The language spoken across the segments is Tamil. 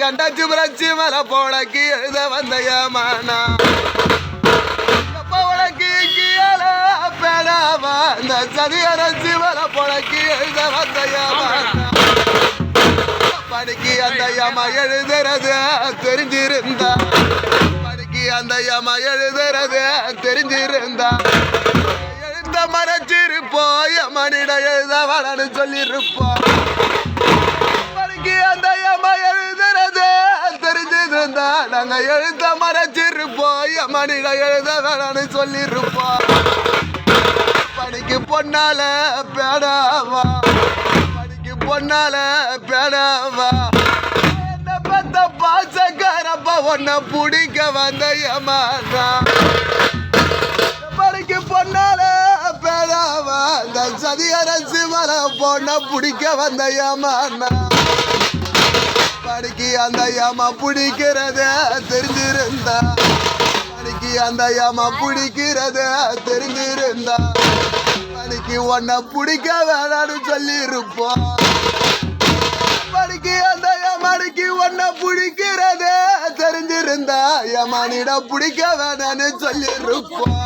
கண்டாச்சு புரட்சி மலை போலக்கு எழுத வந்த ஏமானா எப்ப இந்த சதியரசி மலை போலக்கு எழுத வந்த படிக்கு அந்த அம்மா எழுதுறது தெரிஞ்சிருந்தா. படிக்கு அந்த அம்மா எழுதுறது தெரிஞ்சிருந்தா. எழுத்த மறைச்சிருப்போம் யமனிட எழுத வளன்னு சொல்லியிருப்போம் நாங்க எழுத்த மறைச்சிருப்போம். யமனிட எழுத வேணான்னு சொல்லியிருப்போம் படிக்கு பொன்னால பேடாவா படிக்கு பொன்னால பேடாவா என்ன பத்த பாசக்காரப்பா உன்னை பிடிக்க வந்த யமானா படிக்கு பொன்னால பேடாவா இந்த சதியரசு மல பொண்ணை பிடிக்க வந்த யமானா படிக்கு அந்த யாமா பிடிக்கிறத தெரிஞ்சிருந்தா. படிக்கு அந்த யாமா பிடிக்கிறத தெரிஞ்சிருந்தா. படிக்கு உன்னை பிடிக்க வேணான்னு சொல்லி இருப்போம் படிக்கு அந்த யமனுக்கு உன்னை பிடிக்கிறத தெரிஞ்சிருந்தா. யமனிட பிடிக்க வேணான்னு சொல்லி இருப்போம்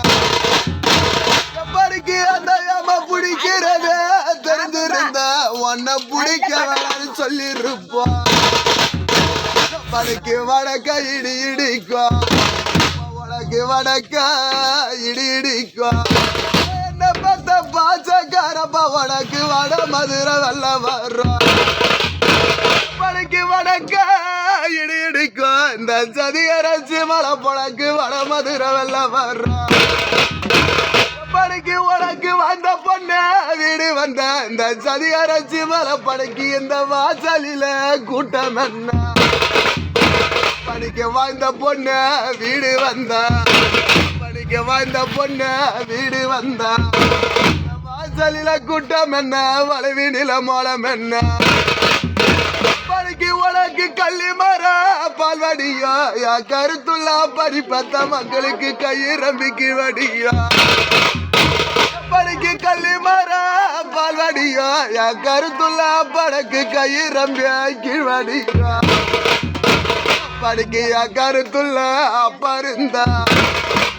படிக்கு அந்த யம பிடிக்கிறத தெரிஞ்சிருந்தா. உன்னை பிடிக்க வேணான்னு சொல்லி இருப்போம் படுக்கு வடக்க இடி இடிக்கும் உனக்கு வடக்க இடி இடிக்கும் என்ன பத்த பாச்சக்காரப்பா உனக்கு வட மதுரை வெள்ள வர்றோம் படுக்கு வடக்க இடி இடிக்கும் இந்த சதியரசி மலை பொழக்கு வட மதுரை வெள்ள வர்றோம் படுக்கு உனக்கு வந்த பொண்ணு வீடு வந்த. இந்த சதியரசி மலை படுக்கு இந்த வாசலில கூட்டம் என்ன? படிக்க வாய்ந்த பொண்ணு வீடு வந்தா. படிக்க வாய்ந்த பொண்ணு வீடு வந்தா. வாசலில கூட்டம் என்ன வளவினில மோளம் என்ன? படிக்கு உனக்கு கள்ளி மர பால்வடியா யா கருத்துள்ள பறிப்பத்த மக்களுக்கு கையிரம்பிக்கு வடியா? படிக்கு கள்ளி மர பால்வடியா யா கருத்துள்ள படக்கு கையிரம்பி வடியா? படுக்கையா கருத்துள்ள அப்பருந்தா.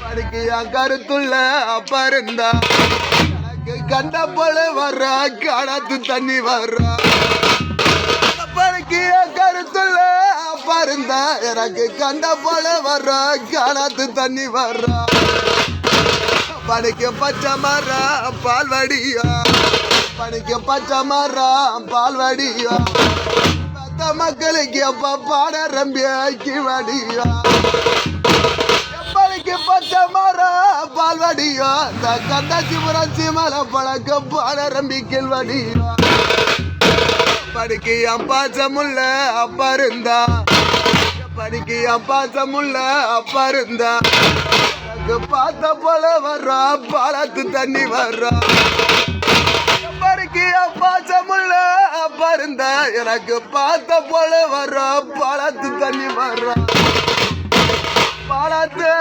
படுக்கையா கருத்துள்ள அப்பருந்தா. எனக்கு கண்ட போல வர்ற காணாத்து தண்ணி வர்ற. படுக்கையா கருத்துள்ள அப்பருந்தா. எனக்கு கண்ட போல வர்ற காணாத்து தண்ணி வர்ற. படுக்க பச்சை மரம் பால்வடியா. படுக்க பச்சை மரம் பால்வடியா. மத்த மக்களுக்கு எப்ப பாட ரம்பி கிவடியா எப்பளுக்கு பச்சை மரம் பால்வடியா இந்த கந்தாச்சி புரட்சி மலை பழக்க பாட ரம்பி கில்வடியா படிக்கு அப்பாச்சமுள்ள அப்பா இருந்தா? படிக்கு அப்பாச்சமுள்ள அப்பா இருந்தா? பார்த்த போல வர்றா பாலத்து தண்ணி வர்றா? அப்பா சமுள்ள பருந்த எனக்கு பார்த்த போல வர்ற பாலத்து தண்ணி வர்ற பாலத்து